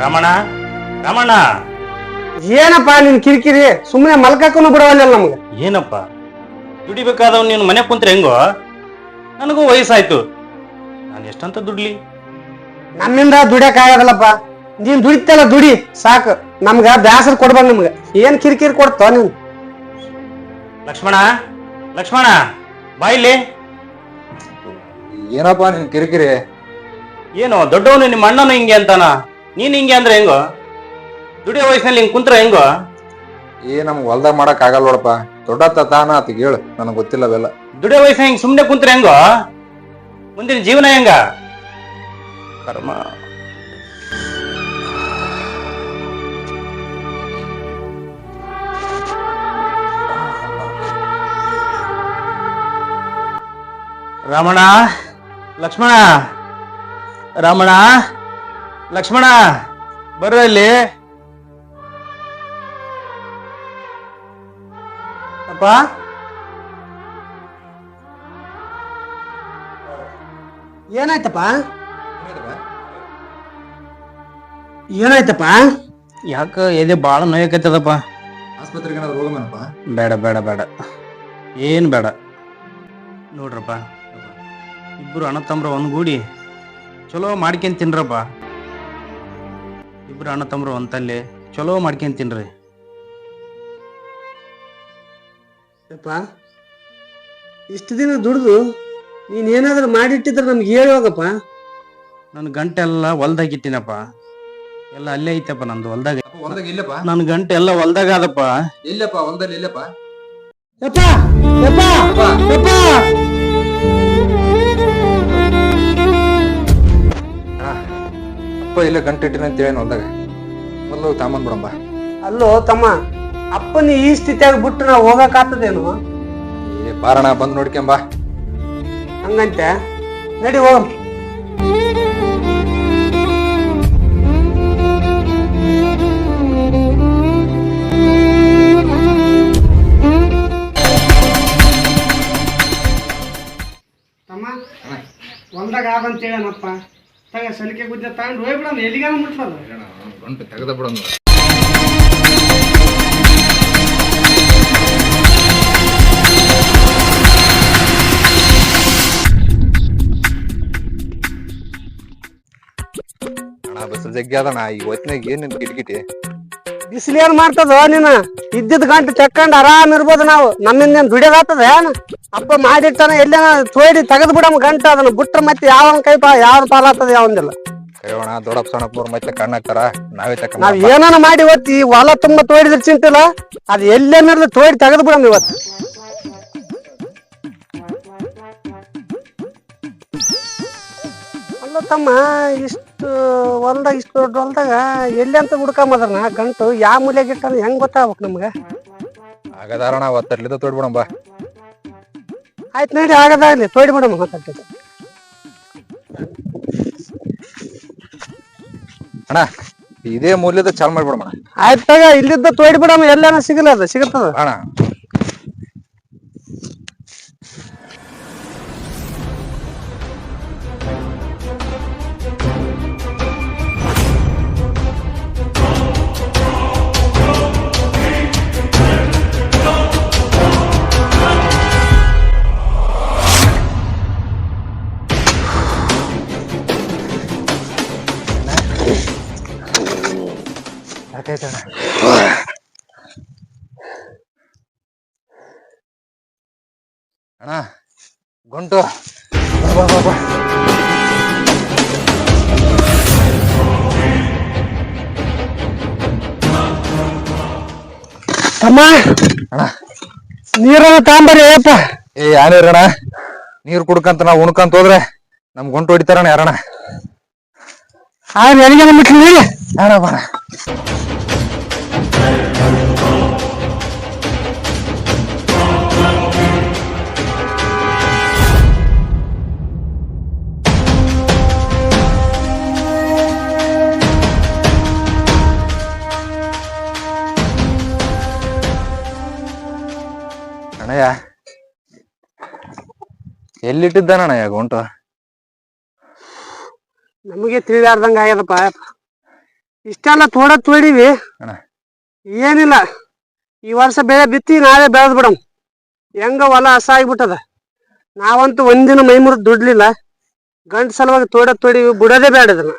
ರಮಣ ರಮಣ. ಏನಪ್ಪ ನಿನ್ ಕಿರಿಕಿರಿ? ಸುಮ್ಮನೆ ಮಲ್ಕಕ್ಕೂ ಬಿಡವಲ್ಲ ನಮ್ಗೆ? ಏನಪ್ಪ? ದುಡಿಬೇಕಾದವ್ ನೀನು ಮನೆ ಕುಂತ್ರೆ ಹೆಂಗೋ? ನನಗೂ ವಯಸ್ಸಾಯ್ತು. ನಾನು ಎಷ್ಟಂತ ದುಡ್ಲಿ? ನಮ್ಮಿಂದ ದುಡಿಯಕ್ ಆಗದಲ್ಲಪ್ಪ. ನೀನ್ ದುಡಿತಲ್ಲ ದುಡಿ ಸಾಕು. ನಮ್ಗ ಬ್ಯಾಸರ್ ಕೊಡ್ಬಾರ್ದು ನಿಮ್ಗೆ. ಏನ್ ಕಿರಿಕಿರಿ ಕೊಡ್ತೋ ನೀನ್? ಲಕ್ಷ್ಮಣ ಲಕ್ಷ್ಮಣ ಬಾಯಿಲಿ ಏನಪ್ಪ ನಿನ್ ಕಿರಿಕಿರಿ? ಏನು ದೊಡ್ಡವನು ನಿಮ್ಮ ಅಣ್ಣನು ಹಿಂಗೆ ಅಂತಾನ? ನೀನ್ ಹಿಂಗೆ ಅಂದ್ರೆ ಹೆಂಗೋ? ದುಡಿಯೋ ವಯಸ್ಸಿನಲ್ಲಿ ಹಿಂಗ್ ಕುಂತ್ರ ಹೆಂಗೋ? ಏ ನಮ್ಗೆ ಹೊಲ್ದಾಗ ಮಾಡಕ್ ಆಗಲ್ಲ ನೋಡಪ್ಪ. ದೊಡ್ಡ ತಾನ ಅತಿ ಹೇಳು. ನನಗ್ ಗೊತ್ತಿಲ್ಲ ಅವೆಲ್ಲ. ದುಡಿಯೋ ವಯಸ್ಸಿನ ಹಿಂಗ್ ಸುಮ್ನೆ ಕುಂತ್ರ ಹೆಂಗೋ? ಮುಂದಿನ ಜೀವನ ಹೆಂಗ? ಕರ್ಮ. ರಮಣ ಲಕ್ಷ್ಮಣ ರಮಣ ಲಕ್ಷ್ಮಣ ಬರ್ರ ಇಲ್ಲಿ ಅಪ್ಪ. ಏನಾಯ್ತಪ್ಪ? ಏನಾಯ್ತಪ್ಪ? ಯಾಕ ಎದೆ ಬಾಳ ನೋಯಕತ್ತದಪ್ಪ. ಆಸ್ಪತ್ರೆಗೆ ಏನಾದ್ರು ಹೋಗಮೇನಪ್ಪ ಬೇಡ ಬೇಡ ಬೇಡ. ಏನು ಬೇಡ. ನೋಡ್ರಪ್ಪ ಇಬ್ರು ಅಣ್ಣ ತಮ್ರ ಒಂದ್ಗೂಡಿ ಚಲೋ ಮಾಡ್ಕೊಂಡ್ ತಿನ್ರಪ್ಪ. ಇಬ್ರು ಅಣ್ಣ ತಮ್ಮರು ಅಂತಲ್ಲಿ ಚಲೋ ಮಾಡ್ಕೊಂಡ್ ತಿನ್ರಿ. ಅಪ್ಪ ಇಷ್ಟು ದಿನ ದುಡ್ದು ನೀನ್ ಏನಾದ್ರೂ ಮಾಡಿಟ್ಟಿದ್ರೆ ನಮ್ಗೆ ಹೇಳುವಾಗಪ್ಪ ನನ್ನ ಗಂಟೆಲ್ಲ ಹೊಲ್ದಾಗಿಟ್ಟಿನಪ್ಪ ಎಲ್ಲ ಅಲ್ಲೇ ಐತಪ್ಪ ನಂದು ಹೊಲ್ದಾಗ. ಇಲ್ಲಪ್ಪ? ನನ್ನ ಗಂಟೆ ಎಲ್ಲ ಹೊಲ್ದಾಗ ಅದಪ್ಪ ಇಲ್ಲಪ್ಪ ಹೊಲ್ದಲ್ಲಿ ಇಲ್ಲಪ್ಪ. ಯಪ್ಪ ಯಪ್ಪ ಯಪ್ಪ. ಅಪ್ಪ ಇಲ್ಲ ಗಂಟೆ ಇಟ್ಟಿನ ಅಂತ ಹೇಳಿ ಹೊಲ್ದಾಗ ಮೊದಲು ಹೋಗಿ ತಾಂಬಂದ್ ಬಿಡಂಬ. ಅಲ್ಲೋ ತಮ್ಮ ಅಪ್ಪನ ಈ ಸ್ಥಿತಿಯಾಗ ಬಿಟ್ಟು ನಾವು ಹೋಗಕ್ಕಾಗ್ತದೇನು ಏ ಬಾರಣ ಬಂದು ನೋಡ್ಕೊಂಬಾ ಹಂಗಂತೆ? ನಡಿ ಹೋಗಮ್. ತಮ್ಮ ಹೊಲ್ದಾಗ ಹೇಳನಪ್ಪ ತಗ ಸಲಿಕೆ ಗುದ್ದೆ ತಗೊಂಡು ಹೋಗ್ಬಿಡೋಣ ಎಲ್ಲಿಗಾನ ಮುಟ್ಲದ? ಗಂಟೆ ತೆಗೆದ ಬಿಡೋಣ ಅಣ್ಣ ಬಸ್ ಜಗ್ಗಿ ಅದಣ್ಣ ಈ ಹೊತ್ತಿನಾಗ ಏನ್ ನಿನ್ ಕಿಟಕಿಟಿ? ಬಿಸಿಲು ಏನ್ ಮಾಡ್ತದ ನೀನ? ಇದ್ದಿದ್ ಗಂಟು ತೆಕ್ಕೊಂಡ್ ಆರಾಮ್ ಇರ್ಬೋದು ನಾವು. ನಮ್ಮಿಂದ ಏನ್ ದುಡಿಯೋದಾಗ್ತದ ಏನ್? ಅಪ್ಪ ಮಾಡಿರ್ತಾನ ಎಲ್ಲೇನ ತೋಡಿ ತೆಗೆದ್ ಬಿಡಮ್ ಗಂಟ. ಅದನ್ನ ಬಿಟ್ರ ಮತ್ತೆ ಯಾವನ್ ಕೈ ಪಾ ಯಾವ ಪಾಲಾಗ್ತದ ಯಾವಂದಿಲ್ಲ. ದೊಡ್ಡಪ್ಪ ಮತ್ತೆ ಕಣ್ಣಾಕ್ತಾರ ನಾವೇ ತಕ್ಕ ನಾವ್ ಏನಾನ ಮಾಡಿ ಇವತ್ತು ಈ ಹೊಲ ತುಂಬಾ ತೋಡಿದ್ರ ಚಿಂತಿಲ್ಲ? ಅದ್ ಎಲ್ಲೇನಿರ್ಲಿ ತೋಡಿ ತೆಗೆದ್ ಬಿಡಮ್ ಇವತ್ತು. ತಮ್ಮ ಇಷ್ಟು ಹೊಲ್ದಾಗ ಇಷ್ಟು ದೊಡ್ಡ ಹೊಲ್ದಾಗ ಎಲ್ಲಿ ಅಂತ ಹುಡ್ಕೊಂಬದ್ರನ? ಗಂಟು ಯಾವ ಮೂಲೆಗೆ ಇಟ್ಟಾನ? ಹೆಂಗ್ ಗೊತ್ತಾಗ್ಬೇಕು ನಮ್ಗೆ? ಆಗದಾರಣ ಒತ್ತರ್ಲಿದ ತೋಡ್ಬಿಡಂಬ ಆಯ್ತು ನೋಡಿ ಆಗದಾಗ್ಲಿ ತೋಡಿ ಬಿಡಮ್ಮ ಮಾತಾಡ್ತೀವಿ ಅಣ್ಣ ಇದೇ ಮೂಲ್ಯದ ಚಾಲ್ ಮಾಡ್ಬಿಡಮ್ಮ ಆಯ್ತು ತಗ ಇಲ್ಲಿದ್ದ ತೋಡಿ ಬಿಡಮ್ಮ. ಎಲ್ಲಾನ ಸಿಗಲ್ಲ ಅದು ಸಿಗುತ್ತದ? ಅಣ್ಣ ಗುಂಟು. ತಮ್ಮ ಅಣ್ಣ. ನೀರನ್ನ ತಾಂಬರಿ ಅಪ್ಪ ಏ ಯಾರಿರಣ ನೀರ್ ಕುಡ್ಕಂತ ನಾವು ಉಣ್ಕಂತ ಹೋದ್ರೆ ನಮ್ ಗುಂಟು ಹೊಡಿತಾರಣ ಯಾರಣ ಆ ನನಗೆ ಬಿಟ್ಲಿ ಅಣ್ಣ ಬಾಣ ಎಲ್ಲಿಟ್ಟಿದ್ದಾನಣ್ಣಯ್ಯ ಗುಂಟು ನಮಗೆ ತಿಳಿದಾರ್ದಂಗ ಆಗ್ಯದಪ್ಪ. ಇಷ್ಟೆಲ್ಲ ತೋಡ ತೋಡಿವಿ. ಏನಿಲ್ಲ. ಈ ವರ್ಷ ಬೆಳೆ ಬಿತ್ತಿ ನಾಳೆ ಬೆಳೆದ್ ಬಿಡಮ್. ಹೆಂಗ ಹೊಲ ಹಸ ಆಗ್ಬಿಟ್ಟದ. ನಾವಂತೂ ಒಂದಿನ ಮೈ ಮುರಿದು ದುಡ್ಲಿಲ್ಲ. ಗಂಟ್ ಸಲುವಾಗಿ ತೋಡ ತೋಡಿವಿ ಬಿಡೋದೇ ಬೇಡ ಇದನ್ನ.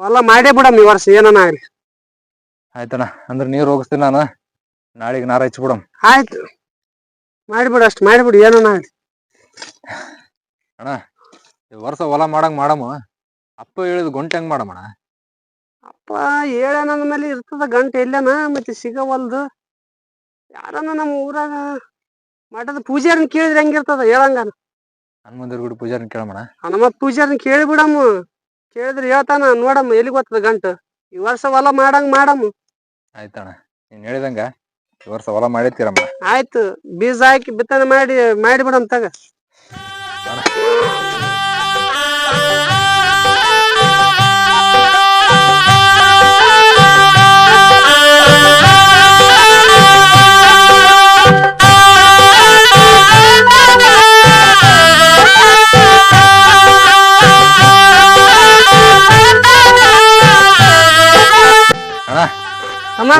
ಹೊಲ ಮಾಡೇ ಬಿಡಮ್ ಈ ವರ್ಷ ಏನನ ಆಗ್ಲಿ. ಆಯ್ತಣ್ಣ ಅಂದ್ರೆ ನೀರು ಹೋಗಿಸ್ತೀನಿ ನಾನು. ನಾಳೆಗೆ ನಾರ ಹಚ್ಬಿಡಮ್. ಆಯ್ತು. ಮಾಡಿಬಿಡು ಅಷ್ಟು ಮಾಡಿಬಿಡು ಏನನ ಆಗ್ಲಿ. ಅಣ್ಣ ಈ ವರ್ಷ ಹೊಲ ಮಾಡಂಗ್ ಮಾಡಮ್ಮ ಅಪ್ಪ ಹೇಳಿದ ಗುಂಟೆ ಹೆಂಗ್ ಮಾಡಮಣ್ಣ? ಅಪ್ಪ ಹೇಳನಂದ ಮೇಲೆ ಇರ್ತದ ಗಂಟೆ ಎಲ್ಲನ ಮತ್ತೆ ಸಿಗವಲ್ದು ಯಾರನ್ನ ನಮ್ಮ ಊರಾಗ ಮಠದ ಪೂಜಾರಿನ ಕೇಳಿದ್ರೆ ಹೆಂಗಿರ್ತದ ಹೇಳಂಗ ಹನುಮಂದಿರ ಗುಡಿ ಪೂಜಾರನ್ ಕೇಳಮಣ್ಣ. ಹನುಮ ಪೂಜಾರನ್ ಕೇಳಿ ಬಿಡಮ್ಮ ಕೇಳಿದ್ರೆ ಹೇಳ್ತಾನ ನೋಡಮ್ಮ ಎಲ್ಲಿ ಗೊತ್ತದ ಗಂಟು. ಈ ವರ್ಷ ಹೊಲ ಮಾಡಂಗ್ ಮಾಡಮ್ಮ ಆಯ್ತಣ್ಣ ನೀನ್ ಹೇಳಿದಂಗ ಈ ವರ್ಷ ಹೊಲ ಮಾಡಿರ್ತೀರಮ್ಮ. ಆಯ್ತು ಬೀಜ ಹಾಕಿ ಬಿತ್ತನೆ ಮಾಡಿ ಮಾಡಿ ಬಿಡಮ್ ತಗ.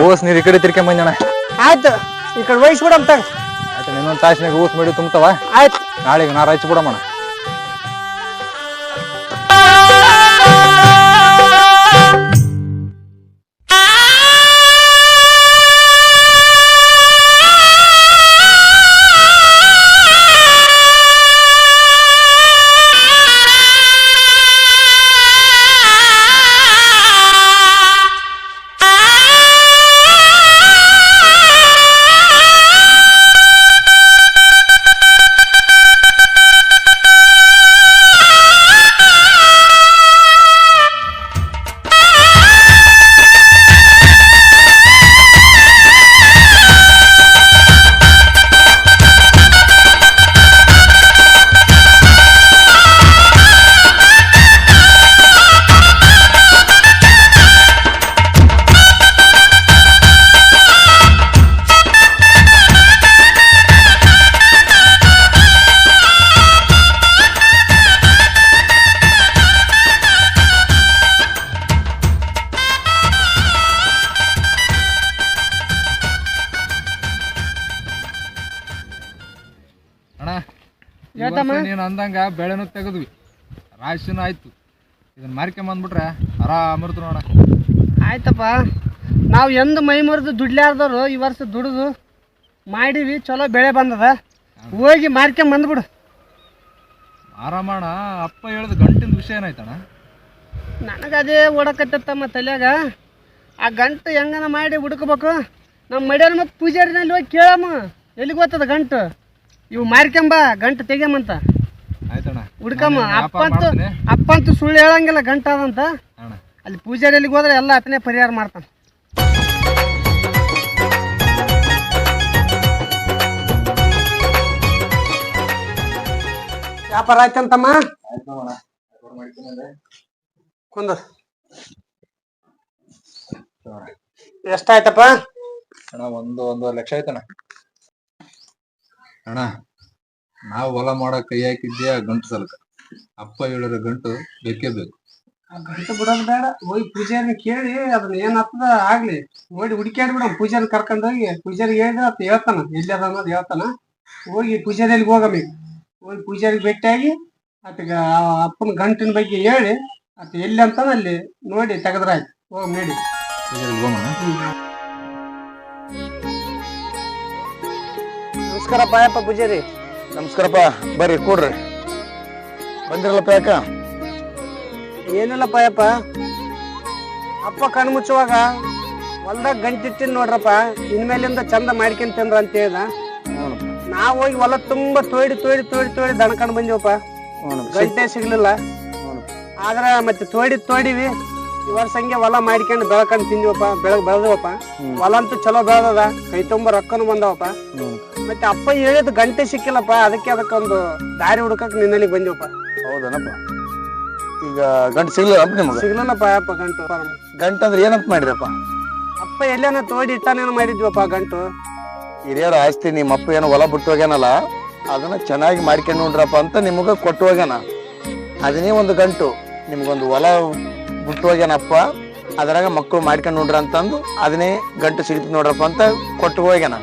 ಓಸ್ ನೀರ್ ಈ ಕಡೆ ತಿರ್ಕೊಂಡ್ ಬಂದಣ್ಣ ಆಯ್ತು ಈ ಕಡೆ ವಹಿಸ್ಬಿಡಮ್ ತಗ ಆಯ್ತು ಇನ್ನೊಂದ್ ತಾಸಿನಾಗ ಊಸ್ ಮಾಡಿ ತುಂಬ್ತಾವ? ಆಯ್ತು. ನಾಳೆಗೆ ನಾರು ಅಣ್ಣ. ಈ ವರ್ಷ? ನೀನ್ ಅಂದಂಗ ಬೆಳೆನೂ ತೆಗೆದ್ವಿ. ರಾಶಿನೂ ಆಯ್ತು. ಇದನ್ನ ಮಾರ್ಕೊಂಬಂದ್ಬಿಟ್ರೆ ಆರಾಮಿರ್ತು ನೋಡ. ಆಯ್ತಪ್ಪ. ನಾವು ಎಂದು ಮೈ ಮುರಿದು ದುಡ್ಲಾರ್ದವ್ರು ಈ ವರ್ಷ ದುಡಿದು ಮಾಡಿವಿ ಚಲೋ ಬೆಳೆ ಬಂದದ. ಹೋಗಿ ಮಾರ್ಕೊಂಬಂದ್ಬಿಡು ಆರಾಮಣ್ಣ ಅಪ್ಪ ಹೇಳಿದ ಗಂಟಿನ ವಿಷಯ ಏನಾಯ್ತಣ್ಣ? ನನಗೆ ಅದೇ ಓಡಕತ್ತಮ್ಮ ತಲೆಯಾಗ. ಆ ಗಂಟು ಹೆಂಗನ ಮಾಡಿ ಹುಡುಕ್ಬೇಕು? ನಮ್ಮ ಮಡಿಯಲ್ಲಿ ಮತ್ತು ಪೂಜಾರಿನಲ್ಲಿ ಹೋಗಿ ಕೇಳಮ್ಮ. ಎಲ್ಲಿಗೆ ಗೊತ್ತದ ಗಂಟು? ಇವು ಮಾರ್ಕೊಂಬ ಗಂಟು ತೆಗಿಯಮ್ಮಂತ ಆಯ್ತಣ್ಣ. ಹುಡ್ಕಮ್ಮ ಅಪ್ಪಂತೂ. ಅಪ್ಪಂತೂ ಸುಳ್ಳು ಹೇಳಂಗಿಲ್ಲ ಗಂಟ ಅದಂತ ಅಣ್ಣ. ಅಲ್ಲಿ ಪೂಜಾರಿ ಎಲ್ಲಿಗೆ ಹೋದ್ರೆ ಎಲ್ಲ ಅತನೇ ಪರಿಹಾರ ಮಾಡ್ತಾನೆ. ವ್ಯಾಪಾರ ಆಯ್ತಂತಮ್ಮ ಕುಂದ. ಎಷ್ಟಾಯ್ತಪ್ಪ? ಅಣ್ಣ ಒಂದು ಒಂದೂವರೆ ಲಕ್ಷ ಆಯ್ತಣ್ಣ. ಅಣ್ಣ ನಾವು ಹೊಲ ಮಾಡೋ ಕೈ ಹಾಕಿದ್ದೆ ಆ ಗಂಟು ಸಲಕ? ಅಪ್ಪ ಹೇಳಿರೋ ಗಂಟು ಬೇಕೇ ಬೇಕು. ಗಂಟು ಬಿಡೋದು ಬೇಡ ಹೋಗಿ ಪೂಜಾರಿ ಕೇಳಿ ಅದನ್ನ ಏನಾಗ್ತದ ಆಗ್ಲಿ. ನೋಡಿ ಹುಡುಕ್ಯಾಡಿ ಬಿಡಮ್ ಪೂಜಾರಿ ಕರ್ಕೊಂಡು ಹೋಗಿ. ಪೂಜಾರಿಗೆ ಹೇಳಿದ್ರೆ ಆತ ಹೇಳ್ತಾನ ಎಲ್ಲಿ ಅದ ಅನ್ನೋದು ಹೇಳ್ತಾನ. ಹೋಗಿ ಪೂಜಾರಿಯಲ್ಲಿ ಹೋಗಮ್ಮ ಈಗ ಹೋಗಿ ಪೂಜಾರಿಗೆ ಭೇಟಿಯಾಗಿ ಆತಗ ಆ ಅಪ್ಪನ ಗಂಟಿನ ಬಗ್ಗೆ ಹೇಳಿ ಆತ ಎಲ್ಲಿ ಅಂತ ಅಲ್ಲಿ ನೋಡಿ ತೆಗೆದ್ರಾಯ್ತು ಹೋಗಿ ನೋಡಿ. ಪೂಜಾರಿಗೆ ಹೋಗೋಣ ನಮಸ್ಕಾರ ಯಾಪ ಪೂಜಾರಿ ನಮಸ್ಕಾರಪ್ಪ ಬರ್ರಿ ಕೊಡ್ರಿ. ಬಂದಿರಲ್ಲಪ್ಪ ಯಾಕ? ಏನಿಲ್ಲಪ್ಪ ಯಾಪ ಅಪ್ಪ ಕಣ್ ಮುಚ್ಚುವಾಗ ಹೊಲ್ದಾಗ ಗಂಟಿಟ್ಟಿನ ನೋಡ್ರಪ್ಪ ಇನ್ಮೇಲಿಂದ ಚಂದ ಮಾಡ್ಕೊಂಡ್ ತಂದ್ರ ಅಂತ ಹೇಳ್ದ. ನಾವ್ ಹೋಗಿ ಹೊಲ ತುಂಬಾ ತೋಡಿ ತೋಡಿ ತೋಡಿ ತೋಡಿ ದಣ್ಕಂಡ್ ಬಂದಿವಪ್ಪ. ಗಂಟೆ ಸಿಗ್ಲಿಲ್ಲ. ಆದ್ರ ಮತ್ತೆ ತೋಡಿ ತೋಡಿವಿ ಈ ವರ್ಷ ಹಂಗೆ ಹೊಲ ಮಾಡ್ಕೊಂಡು ಬೆಳಕಂಡ್ ತಿಂದಿವಪ್ಪ ಬೆಳಗ್ ಬೆಳೆದವಪ್ಪ. ಹೊಲ ಅಂತೂ ಚಲೋ ಬೆಳೆದದ ಕೈ ತುಂಬ ರೊಕ್ಕನು ಬಂದವಪ್ಪ. ಮತ್ತೆ ಅಪ್ಪ ಹೇಳಿದ ಗಂಟೆ ಸಿಕ್ಕಿಲ್ಲಪ್ಪ ಅದಕ್ಕೆ ಅದಕ್ಕೊಂದು ದಾರಿ ಹುಡುಕಕ್ ನಿನ್ನಲ್ಲಿ ಬಂದಿವಪ್ಪ. ಹೌದನಪ್ಪ. ಈಗ ಗಂಟು ಸಿಗ್ಲಿಲ್ಲಪ್ಪ ನಿಮ್ಗೆ? ಸಿಗ್ಲಿಲ್ಲಪ್ಪ ಅಪ್ಪ ಗಂಟು. ಗಂಟು ಅಂದ್ರೆ ಏನಂತ ಮಾಡಿದ್ರಪ್ಪ? ಅಪ್ಪ ಎಲ್ಲೇನ ತೋಡಿ ಇಟ್ಟಾನೇನ ಮಾಡಿದ್ವಪ್ಪ ಗಂಟು. ಹಿರಿಯರ ಆಸ್ತಿ ನಿಮ್ಮ ಅಪ್ಪ ಏನೋ ಹೊಲ ಬಿಟ್ಟು ಹೋಗ್ಯಾನಲ್ಲ ಅದನ್ನ ಚೆನ್ನಾಗಿ ಮಾಡ್ಕೊಂಡು ನೋಡ್ರಪ್ಪ ಅಂತ ನಿಮಗ ಕೊಟ್ಟು ಹೋಗ್ಯಾನ. ಅದನ್ನೇ ಒಂದು ಗಂಟು. ನಿಮ್ಗೊಂದು ಹೊಲ ಬಿಟ್ಟು ಹೋಗ್ಯಾನಪ್ಪ ಅದ್ರಾಗ ಮಕ್ಕಳು ಮಾಡ್ಕೊಂಡು ನೋಡ್ರಿ ಅಂತಂದು ಅದನ್ನೇ ಗಂಟು ಸಿಗ್ತು ನೋಡ್ರಪ್ಪ ಅಂತ ಕೊಟ್ಟು ಹೋಗ್ಯಾನ.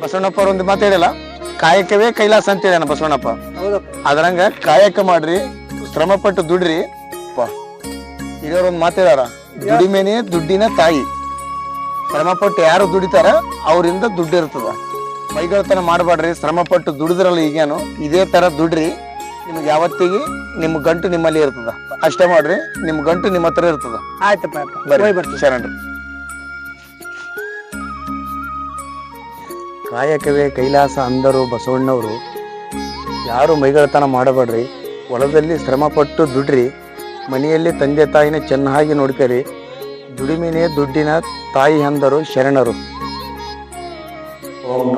ಬಸವಣ್ಣಪ್ಪ ಅವ್ರ ಒಂದು ಮಾತು ಹೇಳಿಲ್ಲ. ಕಾಯಕವೇ ಕೈಲಾಸ ಅಂತ ಹೇಳ್ಯಾನ ಬಸವಣ್ಣಪ್ಪ. ಅದ್ರಂಗ ಕಾಯಕ ಮಾಡ್ರಿ ಶ್ರಮ ಪಟ್ಟು ದುಡ್ರಿ ಹಿರಿಯವ್ರ ಒಂದು ಮಾತು ಹೇಳ್ಯಾರ ದುಡಿಮೆನೆ ದುಡ್ಡಿನ ತಾಯಿ. ಶ್ರಮ ಪಟ್ಟು ಯಾರು ದುಡಿತಾರ ಅವರಿಂದ ದುಡ್ಡು ಇರ್ತದ. ಮೈಗಳತನ ಮಾಡಬೇಡ್ರಿ ಶ್ರಮ ಪಟ್ಟು ದುಡಿದ್ರಲ್ಲ ಈಗೇನು ಇದೇ ತರ ದುಡ್ರಿ. ನಿಮ್ಗೆ ಯಾವತ್ತಿಗೆ ನಿಮ್ ಗಂಟು ನಿಮ್ಮಲ್ಲಿ ಇರ್ತದ. ಅಷ್ಟೇ ಮಾಡ್ರಿ ನಿಮ್ ಗಂಟು ನಿಮ್ಮ ಹತ್ರ ಇರ್ತದ. ಆಯ್ತಪ್ಪ ಆಯ್ತು ಕಾಯಕವೇ ಕೈಲಾಸ ಅಂದರು ಬಸವಣ್ಣವರು. ಯಾರು ಮೈಗಳತನ ಮಾಡಬೇಡ್ರಿ, ಹೊಲದಲ್ಲಿ ಶ್ರಮಪಟ್ಟು ದುಡ್ರಿ, ಮನೆಯಲ್ಲಿ ತಂದೆ ತಾಯಿನ ಚೆನ್ನಾಗಿ ನೋಡ್ಕರಿ, ದುಡಿಮೆನೇ ದುಡ್ಡಿನ ತಾಯಿ ಅಂದರು ಶರಣರು. ಓಂ